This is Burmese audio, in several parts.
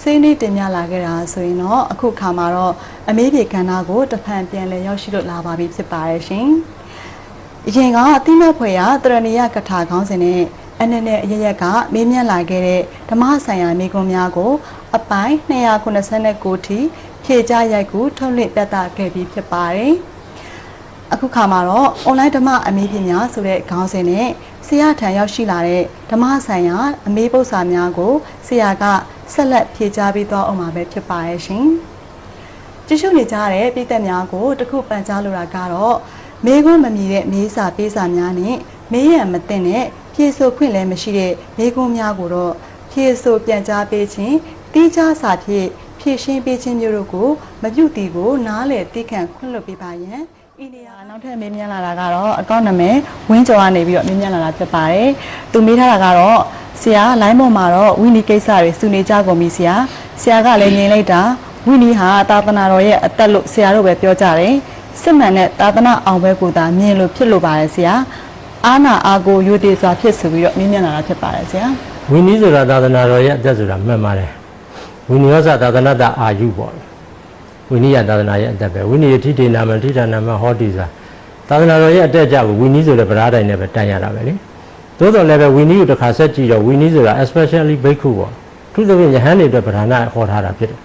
ဆွေးနွေးတင်ပြလာခဲ့တာဆိုရင်တော့အခုခါမှာတော့အမေးပြေကဏ္ဍကိုတဖန်ပြန်လည်ရောက်ရှိလို့လာပါပြီဖြစ်ပါရဲ့ရှင်။အရင်ကအတိမတ်ဖွဲ့ရတရဏီယကထာခေါင်းစဉ်နဲ့အနေနဲ့အရရက်ကမေးမြန်းလာခဲ့တဲ့ဓမ္မဆိုင်ရာမိကွန်းများကို အပိုင်း289ထိဖြည့်ကြရိုက်ကူထုတ်လွှင့်ပြသခဲ့ပြီးဖြစ်ပါတယ်။အခုခါမှာတော့ online ဓမ္မအမေးပြများဆိုတဲ့ခေါင်းစဉ်နဲ့ဆရာထံရောက်ရှိလာတဲ့ဓမ္မဆိုင်ရာအမေးပု္ပ္ပစာများကိုဆရာက ဆက်လက်ဖြည့်ကြားပေးသွားအောင်မှာပဲဖြစ်ပါရဲ့ရှင်။ကြည့်ရှုနေကြတဲ့ပြည်သက်များကိုတခုပန်ကြားလိုတာကတော့မေးခွန်းမမြည်တဲ့မေးစာပေးစာများနဲ့မေးရန်မသိတဲ့ဖြည့်ဆို့ခွင့်လည်းမရှိတဲ့မေးခွန်းများကိုတော့ဖြည့်ဆို့ပြန်ကြားပေးခြင်းတိကျစာဖြင့်ဖြည့်ရှင်းပေးခြင်းမျိုးတို့ကိုမပြုတ်တီကိုနားလည်သိခံခွင့်လွှတ်ပေးပါရန်အိန္ဒိယနောက်ထပ်မေးမြန်းလာတာကတော့အကောင့်နံပါတ်ဝင်းကျော်ကနေပြီးတော့မေးမြန်းလာတာဖြစ်ပါတယ်။သူမေးထားတာကတော့ ဆရာလိုင်းပေါ်မှာတော့ဝိနည်းကိစ္စတွေစုနေကြကုန်ပြီဆရာ။ဆရာကလည်းငြင်းလိုက်တာဝိနည်းဟာသာသနာတော်ရဲ့အသက်လို့ဆရာတို့ပဲပြောကြတယ်။စစ်မှန်တဲ့သာသနာအောင်ပဲကိုသာမြင်လို့ဖြစ်လို့ပါတယ်ဆရာ။အာနာအာကိုယုတိစွာဖြစ်ဆိုပြီးတော့မေးမြန်းလာတာဖြစ်ပါတယ်ဆရာ။ဝိနည်းဆိုတာသာသနာတော်ရဲ့အသက်ဆိုတာမှန်ပါတယ်ဝိနည်းရောစသာသနာတအာယုပေါ့ဝိနည်းရသာသနာရဲ့အသက်ပဲဝိနည်းယထိတေနာမထိတာနာမဟောတိစာသာသနာတော်ရဲ့အသက်ကြောင့်ဝိနည်းဆိုတဲ့ဗရာတိုင်နဲ့ပဲတန်ရတာပဲလေ သို့တော်လည်းပဲဝိနည်းကိုတစ်ခါဆက်ကြည့်တော့ဝိနည်းဆိုတာ especially ဘိက္ခုပေါ့သူသဖြင့်ယဟန်တွေအတွက်ဗราဏဟောထားတာဖြစ်တယ်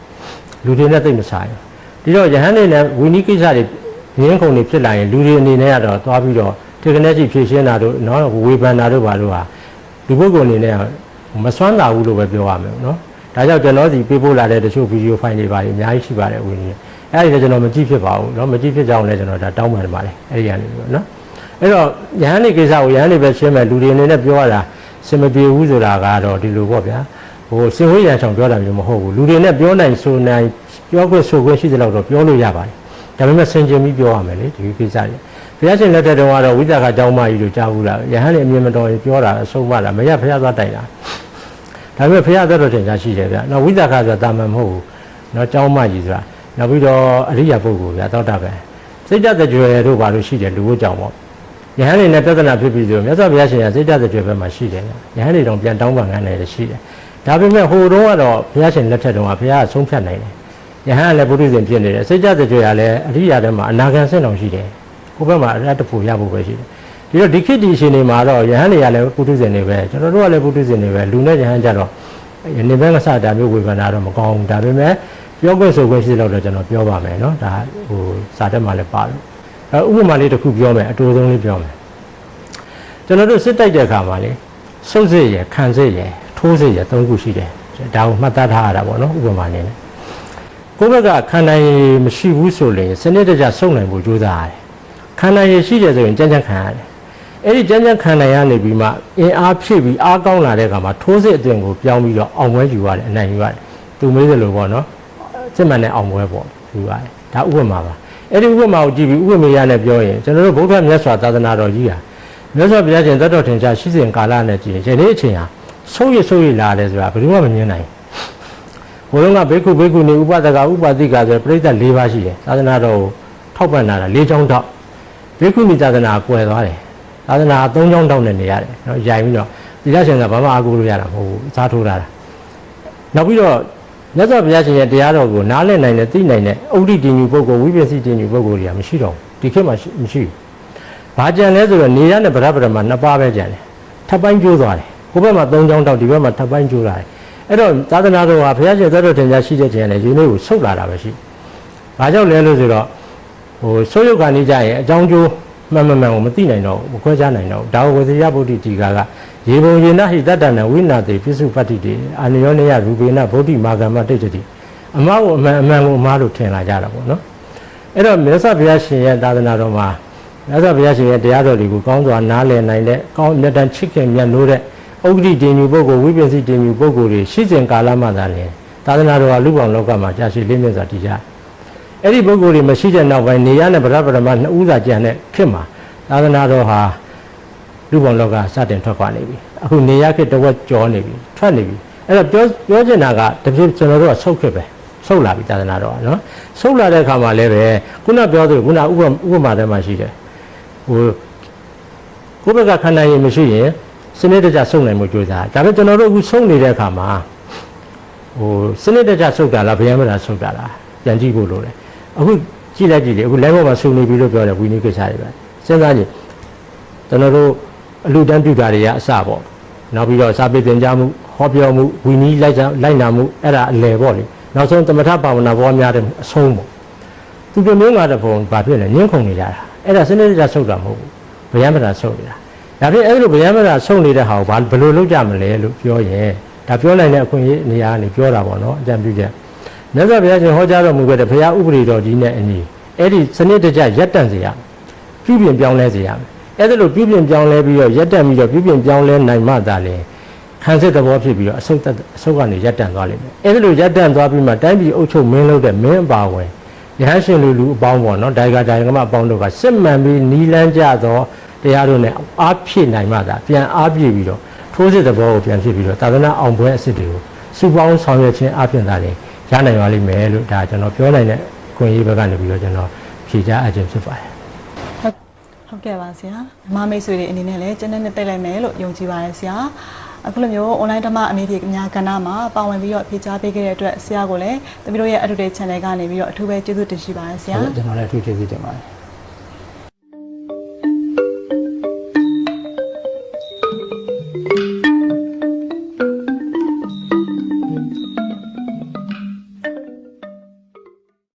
လူတွေနဲ့သိမဆိုင်ဘူးဒီတော့ယဟန်တွေနဲ့ဝိနည်းကိစ္စတွေရင်းခုန်တွေဖြစ်လာရင်လူတွေအနေနဲ့ကတော့သွားပြီးတော့တေကနဲ့ကြည့်ဖြည့်ရှင်းတာတို့နော်ဝေဖန်တာတို့ဘာလို့ဟာလူပုဂ္ဂိုလ်အနေနဲ့မစွမ်းလာဘူးလို့ပဲပြောရမယ်နော်ဒါကြောင့်ကျွန်တော်ဒီပေးပို့လာတဲ့တချို့ဗီဒီယိုဖိုင်တွေပါအများကြီးရှိပါတယ်ဝိနည်းအဲ့ဒီလည်းကျွန်တော်မကြည့်ဖြစ်ပါဘူးเนาะမကြည့်ဖြစ်ကြအောင်လည်းကျွန်တော်ဒါတောင်းပန်ပါတယ်အဲ့ဒီကနေပြီးတော့เนาะ အဲ့တော့ယဟန်နေကိစ္စကိုယဟန်နေပဲရှင်းမယ်လူတွေအနေနဲ့ပြောရတာစင်မပြေဘူးဆိုတာကတော့ဒီလိုပေါ့ဗျာဟိုစင်ဝေးရန်ဆောင်ပြောတာမျိုးမဟုတ်ဘူးလူတွေနဲ့ပြောနိုင်ဆိုနိုင်ပြောခွင့်ဆိုခွင့်ရှိတဲ့လောက်တော့ပြောလို့ရပါတယ်ဒါပေမဲ့ဆင်ခြင်ပြီးပြောရမယ်လေဒီကိစ္စတွေဘုရားရှင်လက်ထက်တုန်းကတော့ဝိဇ္ဇာခအကြောင်းမကြီးတို့ကြားဘူးလားယဟန်နေအမြင်မတော်ရင်ပြောတာအဆုံးမတာမရဘုရားသွားတိုင်တာဒါပေမဲ့ဘုရားသက်တော်တင်ရှားရှိတယ်ဗျနော်ဝိဇ္ဇာခဆိုတာတာမန်မဟုတ်ဘူးနော်အကြောင်းမကြီးဆိုတာနောက်ပြီးတော့အရိယာပုဂ္ဂိုလ်ဗျာသောတာပန်စိတ်တသက်ကြွယ်တို့ဘာလို့ရှိတယ်လူ့ကြောင့်ပေါ့ ယဟန်တွေနဲ့ပြဿနာဖြစ်ပြီးဆိုမြတ်စွာဘုရားရှင်ကစိတ်တသကျွယ်ဘက်မှာရှိတယ်။ယဟန်တွေတော့ပြန်တောင်းပန်ခံနေတယ်ရှိတယ်။ဒါပေမဲ့ဟိုတုန်းကတော့ဘုရားရှင်လက်ထက်တုန်းကဘုရားကဆုံးဖြတ်နိုင်တယ်။ယဟန်ကလည်းပုရိသေဖြစ်နေတယ်။စိတ်တသကျွယ်ကလည်းအရိယာထဲမှာအနာဂံဆင့်တော်ရှိတယ်။ကိုယ့်ဘက်မှာအရတ္တဖို့ရဖို့ပဲရှိတယ်။ဒီတော့ဒီခေတ်ဒီအချိန်တွေမှာတော့ယဟန်တွေကလည်းပုရိသေတွေပဲကျွန်တော်တို့ကလည်းပုရိသေတွေပဲလူနဲ့ယဟန်ကြတော့နေဘက်ကစတာမျိုးဝေဖန်တာတော့မကောင်းဘူး။ဒါပေမဲ့ပြောခွင့်ဆိုခွင့်ရှိလို့တော့ကျွန်တော်ပြောပါမယ်နော်။ဒါဟိုစာတက်မှလည်းပါလို့ ဥပမာလေးတစ်ခုပြောမယ်အတူဆုံးလေးပြောမယ်ကျွန်တော်တို့စစ်တိုက်တဲ့အခါမှာလေစုပ်စစ်ရယ်ခံစစ်ရယ်ထိုးစစ်ရယ်သုံးခုရှိတယ်ဒါကိုမှတ်သားထားရတာပေါ့နော်ဥပမာလေးနဲ့ကိုယ့်ဘက်ကခံနိုင်ရည်မရှိဘူးဆိုရင်စနစ်တကျစုံနိုင်ဖို့ကြိုးစားရတယ်ခံနိုင်ရည်ရှိတယ်ဆိုရင်ကြမ်းကြမ်းခံရတယ်အဲ့ဒီကြမ်းကြမ်းခံနိုင်ရနေပြီးမှအင်အားဖြည့်ပြီးအားကောင်းလာတဲ့အခါမှာထိုးစစ်အသွင်ကိုပြောင်းပြီးတော့အောင်ပွဲယူရတယ်အနိုင်ယူရတယ်သူမေးသလိုပေါ့နော်စစ်မှန်တဲ့အောင်ပွဲပေါ့ယူရတယ်ဒါဥပမာပါ အဲ့ဒီဥပမာကိုကြည့်ပြီးဥပမေယနဲ့ပြောရင်ကျွန်တော်တို့ဗုဒ္ဓမြတ်စွာသာသနာတော်ကြီးဟာမြတ်စွာဘုရားရှင်သတ္တော်ထင်ရှားရှိစဉ်ကာလနဲ့ကြည့်ရင်ဒီနေ့အချိန်ဟာဆုံးရဆုံးရလာတယ်ဆိုတာဘယ်သူမှမမြင်နိုင်ဘူးဘုရားကဘေကုဘေကုနေဥပဒကဥပတိကဆိုပြိဿ၄ပါးရှိတယ်သာသနာတော်ကိုထောက်ပံ့တာ၄ချောင်းထောက်ဘေကုနိသာသနာကွယ်သွားတယ်သာသနာ၃ချောင်းထောက်နဲ့နေရတယ်နော်ရိုင်ပြီးတော့ဒီရရှင်ကဘာမှအားကိုးလို့ရတာမဟုတ်ဘူးအစားထိုးတာနောက်ပြီးတော့ မြတ်စွာဘုရားရှင်ရဲ့တရားတော်ကိုနားလည်နိုင်တဲ့သိနိုင်တဲ့ဥဒိတင်ညူပုဂ္ဂိုလ်ဝိပဿနာတင်ညူပုဂ္ဂိုလ်တွေကမရှိတော့ဘူးဒီခေတ်မှာမရှိဘူး။ဘာကြံလဲဆိုတော့နေရနဲ့ဗရဗရမှာနှစ်ပါးပဲကြံတယ်။ထပ်ပိုင်းကျိုးသွားတယ်။ဟိုဘက်မှာ၃ချောင်းတောက်ဒီဘက်မှာထပ်ပိုင်းကျိုးလာတယ်။အဲ့တော့သာသနာတော်ဟာဘုရားရှင်သတ္တတင်ကြားရှိတဲ့ချိန်နဲ့ယူနေကိုဆုတ်လာတာပဲရှိ။ဘာကြောင့်လဲလို့ဆိုတော့ဟိုဆိုးရုပ်ကနေကြရင်အကြောင်းကျိုးမှန်မှန်မှန်ကိုမသိနိုင်တော့ဘူးမခွဲခြားနိုင်တော့ဘူး။ဒါဝဝေသယဗုဒ္ဓတီကာက ရေပုံရေနဟိတတ္တနဝိနာတိပိစုပတ္တိတေအာနိယောနေယရူပေနဗုဒ္ဓမာဂမ္မတိတ်တိအမကိုအမှန်အမှန်ကိုအမားလို့ထင်လာကြတာပေါ့နော်အဲ့တော့မြတ်စွာဘုရားရှင်ရဲ့သာသနာတော်မှာမြတ်စွာဘုရားရှင်ရဲ့တရားတော်တွေကိုကောင်းစွာနားလည်နိုင်တဲ့ကောင်းလက်တန်ချစ်ခင်မြတ်လို့တဲ့ဥဂတိတင်ယူပုဂ္ဂိုလ်ဝိပဿနာတင်ယူပုဂ္ဂိုလ်တွေရှိစဉ်ကာလမှသာလေသာသနာတော်ကလူပေါင်းလောကမှာကြာရှည်လေးမြတ်စွာတည်ကြအအဲ့ဒီပုဂ္ဂိုလ်တွေမရှိတဲ့နောက်ပိုင်းနေရနဲ့ဗရဗရမနှစ်ဦးသာကြံတဲ့ခေတ်မှာသာသနာတော်ဟာ လူပေါင်းလောကစတင်ထွက်ခွာနေပြီအခုနေရခေတ်တစ်ဝက်ကျော်နေပြီထွက်နေပြီအဲ့တော့ပြောပြောချင်တာကတပြည့်ကျွန်တော်တို့ကဆုတ်ခေတ်ပဲဆုတ်လာပြီသာသနာတော်ကနော်ဆုတ်လာတဲ့အခါမှာလည်းပဲခုနပြောသလိုခုနဥပဥပမာတည်းမှာရှိတယ်ဟိုကိုယ့်ဘက်ကခန္ဓာရင်မရှိရင်စနစ်တကျဆုတ်နိုင်မှုကြိုးစားဒါပေမဲ့ကျွန်တော်တို့အခုဆုတ်နေတဲ့အခါမှာဟိုစနစ်တကျဆုတ်တာလားဗျမ်းမလားဆုတ်တာလားပြန်ကြည့်ဖို့လိုတယ်အခုကြည့်လိုက်ကြည့်လေအခု live ပေါ်မှာဆုတ်နေပြီလို့ပြောတယ်ဝီနီကိစ္စတွေပဲစဉ်းစားကြည့်ကျွန်တော်တို့ အလူတန်းပြူတာတွေကအစပေါ့နောက်ပြီးတော့စာပေသင်ကြားမှုဟောပြောမှုဝီနီလိုက်စားလိုက်နာမှုအဲ့ဒါအလယ်ပေါ့လေနောက်ဆုံးသမထဘာဝနာဘောများတဲ့အဆုံးပေါ့သူပြမျိုးငါတဲ့ဘုံဘာဖြစ်လဲညှင်းခုန်နေကြတာအဲ့ဒါစနစ်တကျဆုတ်တာမဟုတ်ဘူးဗျမ်းမလားဆုတ်နေတာဒါဖြင့်အဲ့လိုဗျမ်းမလားဆုတ်နေတဲ့ဟာကိုဘာဘယ်လိုလုပ်ကြမလဲလို့ပြောရင်ဒါပြောနိုင်တဲ့အခွင့်အရေးနေရာကနေပြောတာပေါ့နော်အကြံပြုချက်မြတ်စွာဘုရားရှင်ဟောကြားတော်မူခဲ့တဲ့ဘုရားဥပဒေတော်ကြီးနဲ့အညီအဲ့ဒီစနစ်တကျရက်တန့်စေရမယ်ပြုပြင်ပြောင်းလဲစေရမယ် အဲ့ဒါလို့ပြုပြင်ပြောင်းလဲပြီးတော့ရက်တန့်ပြီးတော့ပြုပြင်ပြောင်းလဲနိုင်မှသာလေခံစစ်သဘောဖြစ်ပြီးတော့အဆုတ်သက်အဆုတ်ကနေရက်တန့်သွားလိမ့်မယ်အဲ့ဒါလို့ရက်တန့်သွားပြီးမှတိုင်းပြည်အုပ်ချုပ်မင်းလုပ်တဲ့မင်းအပါဝင်ရဟန်းရှင်လူလူအပေါင်းပေါ့နော်ဒိုင်ကာဒိုင်ကမအပေါင်းတို့ကစစ်မှန်ပြီးနီလန်းကြသောတရားတို့နဲ့အားဖြည့်နိုင်မှသာပြန်အားပြည့်ပြီးတော့ထိုးစစ်သဘောကိုပြန်ဖြစ်ပြီးတော့သာသနာအောင်ပွဲအစ်စ်တွေကိုစုပေါင်းဆောင်ရွက်ခြင်းအပြင်သာလေရနိုင်ပါလိမ့်မယ်လို့ဒါကျွန်တော်ပြောနိုင်တဲ့အခွင့်အရေးဘက်ကနေပြီးတော့ကျွန်တော်ဖြေကြားအပ်ခြင်းဖြစ်ပါတယ်ဟုတ် ဟုတ်ကဲ့ပါဆရာမမိတ်ဆွေတွေအနေနဲ့လည်းကျန်းတဲ့နဲ့တိတ်လိုက်မယ်လို့ယုံကြည်ပါတယ်ဆရာအခုလိုမျိုး online ဓမ္မအမေဖြေအများကဏ္ဍမှာပါဝင်ပြီးတော့ဖြေကြားပေးခဲ့တဲ့အတွက်ဆရာကိုလည်းတပည့်တို့ရဲ့ Educate Channel ကနေပြီးတော့အထူးပဲကျေးဇူးတင်ရှိပါတယ်ဆရာဟုတ်ကျွန်တော်လည်းအထူးကျေးဇူးတင်ပါတယ်